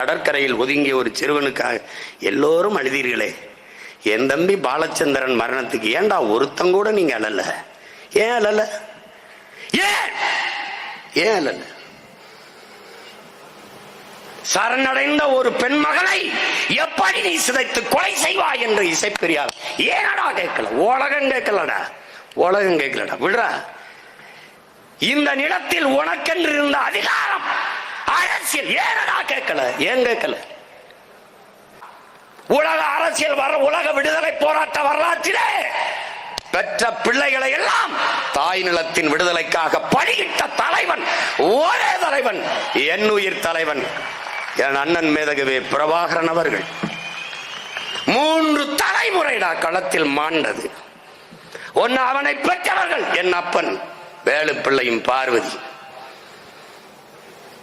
கடற்கரையில் ஒதுங்கிய ஒரு சிறுவனுக்காக எல்லோரும் அழுதீர்களே. என் தம்பி பாலச்சந்திரன் மரணத்துக்கு ஏண்டா ஒருத்தங்க கூட நீங்க அழல? ஏன் அழல? ஏன்? ஏன் அழல? சரணடைந்த ஒரு பெண் மகளை எப்படி நீ சிதைத்து கொலை செய்வாய் என்று இசைப்பெரியார்? ஏனடா கேட்கல? உலகம் கேட்கலடா. உலகம் கேட்கலடா. விடுறா. இந்த நிலத்தில் உனக்கென்று இருந்த அதிகாரம் அரசியல் ஏனடா கேட்கல? ஏன் கேட்கல? உலக அரசியல் வர உலக விடுதலை போராட்ட வரலாற்றிலே பெற்ற பிள்ளைகளை எல்லாம் தாய் நிலத்தின் விடுதலைக்காக பணியிட்ட தலைவன் ஒரே தலைவன் என் உயிர் தலைவன் என் அண்ணன் மேதகவே பிரபாகரன் அவர்கள். மூன்று தலைமுறைடா களத்தில் மாண்டது. ஒன்னு அவனை பெற்றவர்கள் என் அப்பன் வேலு பிள்ளையும் பார்வதி.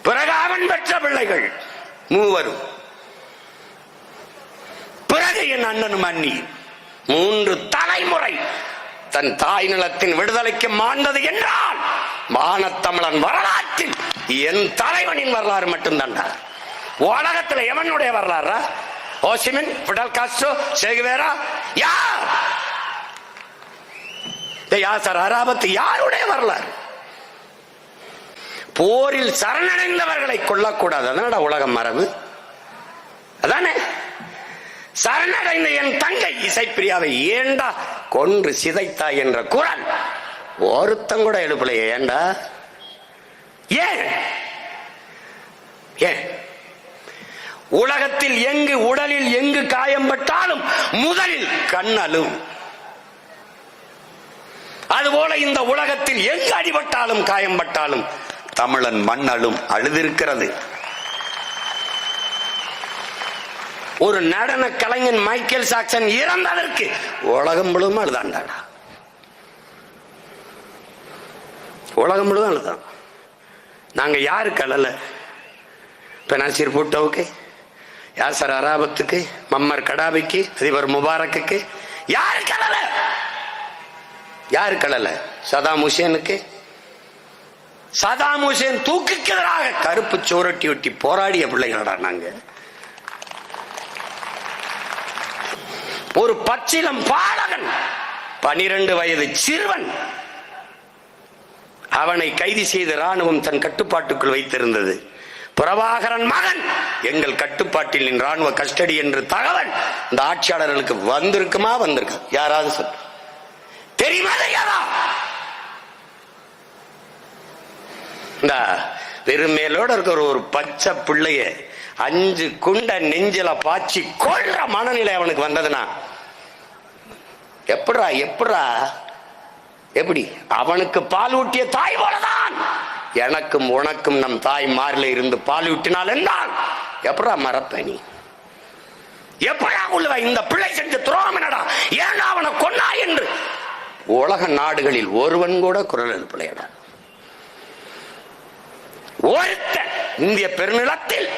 பிறகு அவன் பெற்ற பிள்ளைகள் மூவரும். பிறகு என் அண்ணனும் அண்ணி. மூன்று தலைமுறை தன் தாய் நிலத்தின் விடுதலைக்கு மாண்டது என்றால் மானத்தமிழன் வரலாற்றில் என் தலைவனின் வரலாறு மட்டும்தான். உலகத்தில் எவனுடைய வரலாறா? ஓசிமின் பிடல் காஸ்டோ சேகுவேரா யார்? யாசர் அராபத்து யாருடைய வரலாறு? போரில் சரணடைந்தவர்களை கொல்லக்கூடாது. அதனடா உலகம் மரபு. அதானே? சரணடைந்த என் தங்கை இசைப்பிரியாவை ஏண்டா கொன்று சிதைத்தா என்ற குரல்? ஒருத்தம் கூட எழுப்பலையே ஏண்டா? ஏன்? ஏன்? உலகத்தில் எங்கு உடலில் எங்கு காயம்பட்டாலும் முதலில் கண்ணலும். அதுபோல இந்த உலகத்தில் எங்கு அடிபட்டாலும் காயம்பட்டாலும் தமிழன் மண்ணலும் அழுதிருக்கிறது. ஒரு நடன கலைஞன் மைக்கேல் சாக்சன் இறந்ததற்கு உலகம் முழுவதும் அழுதாண்டாடா. உலகம் முழுவதும் அழுதான். நாங்க யாருக்கு அழல பெனாசிர் பூட்டோவுக்கு யாசர் அராபத்துக்கு மம்மர் கடாபிக்கு அதிபர் முபாரக்குக்கு யாருக்கு அழல யாருக்கு அழல சதாம் ஹுசேனுக்கு சதாம் ஹுசேன் தூக்குக்கு எதிராக கருப்பு சோரட்டி ஒட்டி போராடிய பிள்ளைகளடா நாங்க. ஒரு பச்சிலம் பாலகன் பனிரெண்டு வயது சிறுவன் அவனை கைது செய்து ராணுவம் தன் கட்டுப்பாட்டுக்குள் வைத்திருந்தது. பிரபாகரன் மகன் எங்கள் கட்டுப்பாட்டில் நின் ராணுவ கஸ்டடி என்று தகவல் இந்த ஆட்சியாளர்களுக்கு வந்திருக்குமா? வந்திருக்கா யாராவது சொல். தெரியுமா? தெரியாதா? இந்த வெறுமேலோட இருக்கிற ஒரு பச்சை பிள்ளைய அஞ்சு குண்ட நெஞ்சில பாய்ச்சி கொள்ற மனநிலை அவனுக்கு வந்ததுன்னா எப்படா எப்படா எப்படி? அவனுக்கு பால் ஊட்டிய தாய் போலதான். எனக்கும் உனக்கும் நம் தாய் மாறில இருந்து பால் ஊட்டினால் என்றால் எப்படா மறப்ப நீ? எப்படா உள்ள இந்த பிள்ளை செஞ்ச துரோகம் என்னடா? ஏன் அவனை கொன்னா என்று? உலக நாடுகளில் ஒருவன் கூட குரல் எழுப்பலையடா. ஒருத்த இந்திய பெருநிலத்தில்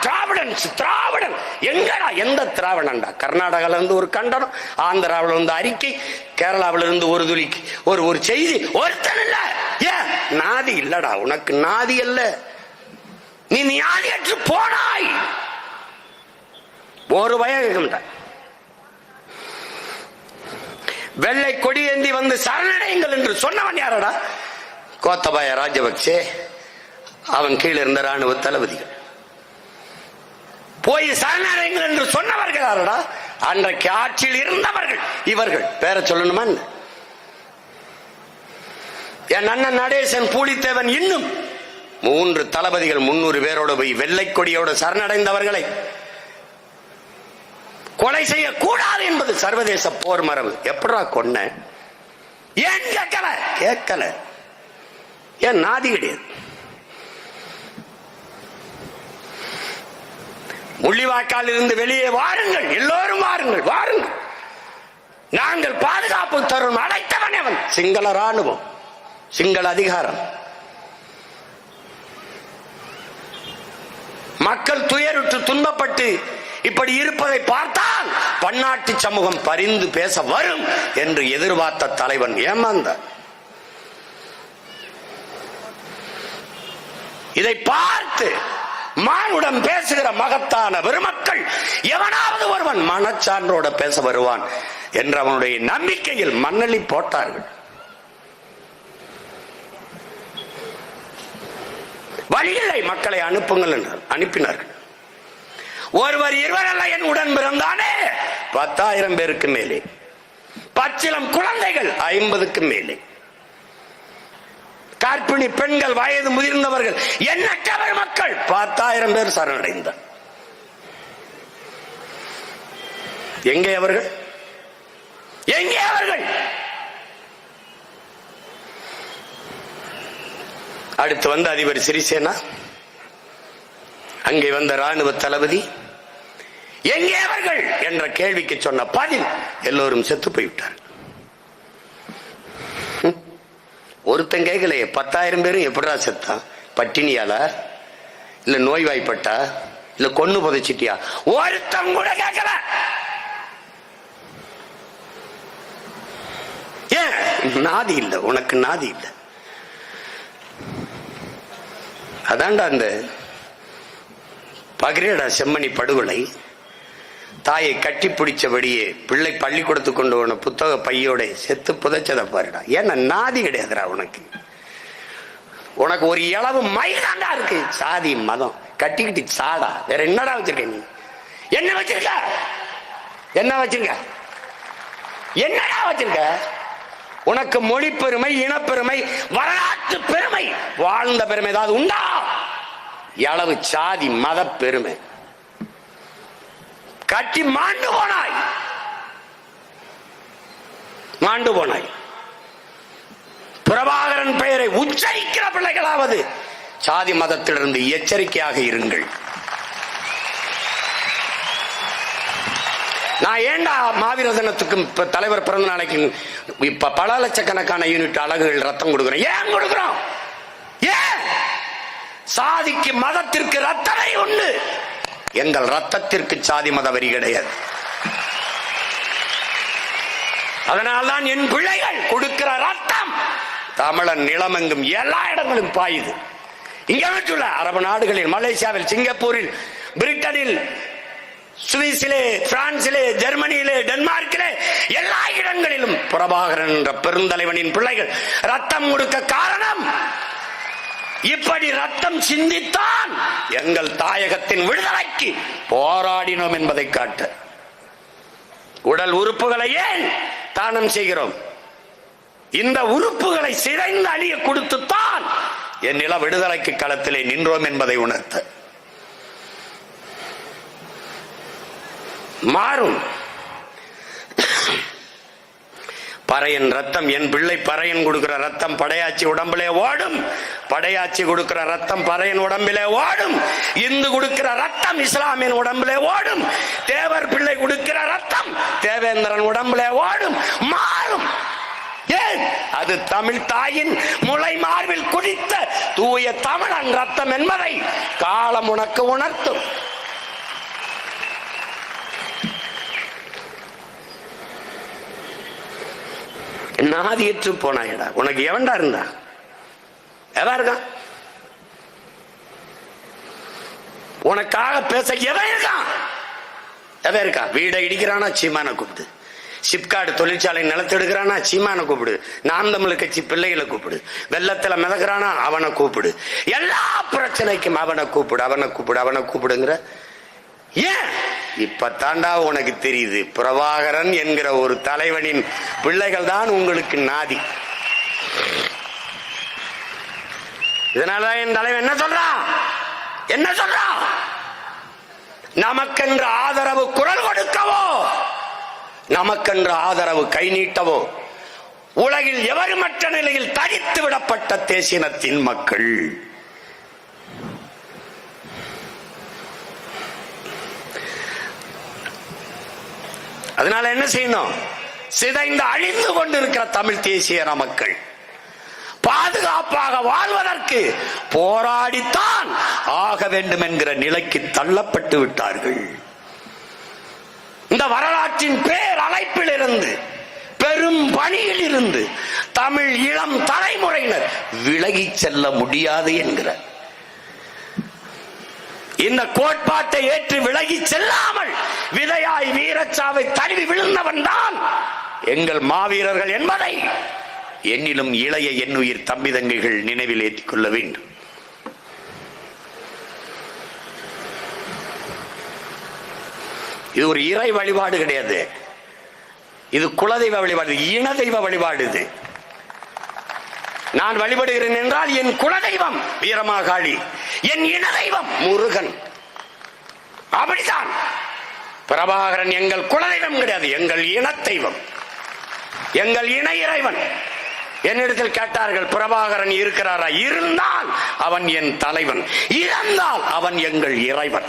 திராவிடன் திராவிடன் எங்கடா எந்த திராவிடன்டா? கர்நாடகால இருந்து ஒரு கண்டனம் ஆந்திராவில இருந்து அறிக்கை கேரளாவில இருந்து ஒரு துளி ஒரு ஒரு செய்தி. ஒருத்தன் இல்ல. ஏன் நாதி இல்லடா. உனக்கு நாதி அல்ல நீ நியாயற்று போனாய். ஒரு பயம் வெள்ளை கொடி ஏந்தி வந்து சரணடைங்கள் என்று சொன்னவன் யாரடா? கோத்தபாய ராஜபக்சே அவன் கீழே இருந்த ராணுவ தளபதிகள். போய் சரணடைங்கள் என்று சொன்னவர்கள் யாரடா? அன்றைக்கு ஆட்சியில் இருந்தவர்கள் இவர்கள். பேர சொல்லணுமா என்ன? என் அண்ணன் நடேசன் பூலித்தேவன் இன்னும் மூன்று தளபதிகள் முன்னூறு பேரோடு போய் வெள்ளை கொடியோடு சரணடைந்தவர்களை கொலை செய்யக்கூடாது என்பது சர்வதேச போர் மரபு. எப்படா கொன்ன? ஏன் கேட்கல? கேட்கல. ஏன் நாதி கிடையாது? முள்ளிவாய்க்கால் இருந்து வெளியே வாருங்கள். எல்லோரும் வாருங்கள். வாருங்கள். நாங்கள் பாதுகாப்பு தரும் அடைத்தவன் அவன். சிங்கள ராணுவம் சிங்கள அதிகாரம். மக்கள் துயருற்று துன்பப்பட்டு இப்படி இருப்பதை பார்த்தால் பன்னாட்டு சமூகம் பரிந்து பேச வரும் என்று எதிர்பார்த்த தலைவன் ஏமாந்த. இதை பார்த்து மானுடன் பேசுகிற மகத்தான பெருமக்கள் எவனாவது ஒருவன் மனச்சான்றோட பேச வருவான் என்று அவனுடைய நம்பிக்கையில் மண்ணலி போட்டார்கள். வழியில்லை மக்களை அனுப்புங்கள் என்று அனுப்பினார்கள். ஒருவர் இருவர் அல்ல என் உடன் பிறந்தானே? பத்தாயிரம் பேருக்கு மேலே. பச்சிலம் குழந்தைகள் ஐம்பதுக்கு மேலே. கர்ப்பிணி பெண்கள் வயது முதிர்ந்தவர்கள் எண்ணற்றவர் மக்கள்? பத்தாயிரம் பேர் சரணடைந்தார் எங்கே அவர்கள்? எங்கே அவர்கள்? அடுத்து வந்த அதிபர் சிறிசேனா? அங்கே வந்த ராணுவ தளபதி எங்கே அவர்கள்? என்ற கேள்விக்கு சொன்ன பதில் எல்லோரும் செத்து போய்விட்டார் ஒருத்தன் கேட்கலையே பத்தாயிரம் பேரும் எப்படா செத்தான் பட்டினியால இல்ல நோய்வாய்ப்பட்டா? இல்ல கொன்னு புதைச்சிட்டியா? ஒருத்தன் கூட கேட்கல. ஏன்? நாதி இல்லை உனக்கு நாதி இல்லை. அதான்டா அந்த பகிரேடா செம்மணி படுகொலை. தாயை கட்டி பிடிச்சபடியே பிள்ளை பள்ளிக்கூடத்து கொண்டு போன புத்தக பையோட செத்து புதைச்சதை பாருடா. ஏன்னா நாதி கிடையாதுடா உனக்கு. உனக்கு ஒரு இளவு மயிலாண்டா இருக்கு. சாதி மதம். கட்டிக்கிட்டு சாடா. வேற என்னடா வச்சிருக்க நீ? என்ன வச்சிருக்க? என்ன வச்சிருக்க? என்னடா வச்சிருக்க? உனக்கு மொழி பெருமை இனப்பெருமை வரலாற்று பெருமை வாழ்ந்த பெருமை ஏதாவது உண்டா? எளவு சாதி மத பெருமை. கட்டி மாண்டு போனாய். மாண்டு போனாய். பிரபாகரன் பெயரை உச்சரிக்கிற பிள்ளைகளாவது சாதி மதத்திலிருந்து எச்சரிக்கையாக இருங்கள். நான் ஏண்டா மாவீர தினத்துக்கும் இப்ப தலைவர் பிறந்த நாளைக்கு இப்ப பல லட்சக்கணக்கான யூனிட் அழகுகள் ரத்தம் கொடுக்கிறோம் ஏன் கொடுக்குறோம்? ஏன்? சாதிக்கு மதத்திற்கு ரத்தனை உண்டு. எங்கள் ரத்தத்திற்கு சாதி மத வரி கிடையாது. அதனால்தான் என் பிள்ளைகள் கொடுக்கிற ரத்தம் தமிழன் நிலமெங்கும் எல்லா இடங்களும் பாயுது. இங்க அரபு நாடுகளில் மலேசியாவில் சிங்கப்பூரில் பிரிட்டனில் சுவிஸிலே பிரான்சிலே ஜெர்மனியிலே டென்மார்க்கிலே எல்லா இடங்களிலும் பிரபாகரன் என்ற பெருந்தலைவனின் பிள்ளைகள் ரத்தம் கொடுக்க காரணம் இப்படி ரத்தம் சிந்தித்தான் எங்கள் தாயகத்தின் விடுதலைக்கு போராடினோம் என்பதை காட்ட. உடல் உறுப்புகளை ஏன் தானம் செய்கிறோம்? இந்த உறுப்புகளை சிதைந்து அழிய கொடுத்துத்தான் என் நில விடுதலைக்கு களத்திலே நின்றோம் என்பதை உணர்த்த. மாறும். பறையன் ரத்தம் என் பிள்ளை பறையன் கொடுக்கிற ரத்தம் படையாச்சி உடம்பிலே ஓடும். படையாச்சி கொடுக்கிற ரத்தம் பறையன் உடம்பிலே ஓடும். இந்து கொடுக்கிற ரத்தம் இஸ்லாமின் உடம்பிலே ஓடும். தேவர் பிள்ளை கொடுக்கிற ரத்தம் தேவேந்திரன் உடம்பிலே ஓடும். மாறும். ஏன்? அது தமிழ் தாயின் முளை மார்பில் குடித்த தூய தமிழன் ரத்தம் என்பதை காலம் உனக்கு உணர்த்தும். நாதியற்று போனாயடா. உனக்கு எவன்டா இருந்தா? எவா இருக்கான் உனக்காக பேச எவன் இருக்கான் எவன் இருக்கா? வீடை இடிக்கிறானா? சீமான கூப்பிடு. சிப்காடு தொழிற்சாலை நிலத்தெடுக்கிறானா சீமான கூப்பிடு. நாம் தமிழ் கட்சி பிள்ளைகளை கூப்பிடு. வெள்ளத்துல மிதக்கிறானா? அவனை கூப்பிடு. எல்லா பிரச்சனைக்கும் அவனை கூப்பிடு அவனை கூப்பிடு அவனை கூப்பிடுங்கிற ஏன்? இப்ப தாண்டா உனக்கு தெரியுது. பிரபாகரன் என்கிற ஒரு தலைவனின் பிள்ளைகள் தான் உங்களுக்கு நாதி. இதனாலதான் என் தலைவன் என்ன சொல்றான் என்ன சொல்றான் நமக்கென்ற ஆதரவு குரல் கொடுக்கவோ? நமக்கென்ற ஆதரவு கை நீட்டவோ? உலகில் எவருமற்ற நிலையில் தடித்து விடப்பட்ட தேசினத்தின் மக்கள்? அதனால என்ன செய்யணும்? சிதைந்து அழிந்து கொண்டிருக்கிற தமிழ் தேசிய மக்கள் பாதுகாப்பாக வாழ்வதற்கு போராடித்தான் ஆக வேண்டும் என்கிற நிலைக்கு தள்ளப்பட்டு விட்டார்கள். இந்த வரலாற்றின் பேர் அழைப்பில் இருந்து பெரும் பணியில் இருந்து தமிழ் இளம் தலைமுறையினர் விலகி செல்ல முடியாது என்கிறார். இந்த கோட்பாட்டை ஏற்று விலகி செல்லாமல் விதையாய் வீரச்சாவை தழுவி விழுந்தவன் தான் எங்கள் மாவீரர்கள் என்பதை என்னிலும் இளைய எண்ணுயிர் தம்பி தங்கைகள் நினைவில் ஏற்றிக் கொள்ள வேண்டும். இது ஒரு இறை வழிபாடு கிடையாது. இது குலதெய்வ வழிபாடு இன தெய்வ வழிபாடு இது. நான் வழிபடுகிறேன் என்றால் என் குலதெய்வம் வீரமாகாளி என் இன தெய்வம் முருகன். அப்படித்தான். பிரபாகரன் எங்கள் குலதெய்வம் கிடையாது எங்கள் இன தெய்வம் எங்கள் இன இறைவன். என்னிடத்தில் கேட்டார்கள் பிரபாகரன் இருக்கிறாரா? இருந்தால் அவன் என் தலைவன் இறந்தால் அவன் எங்கள் இறைவன்.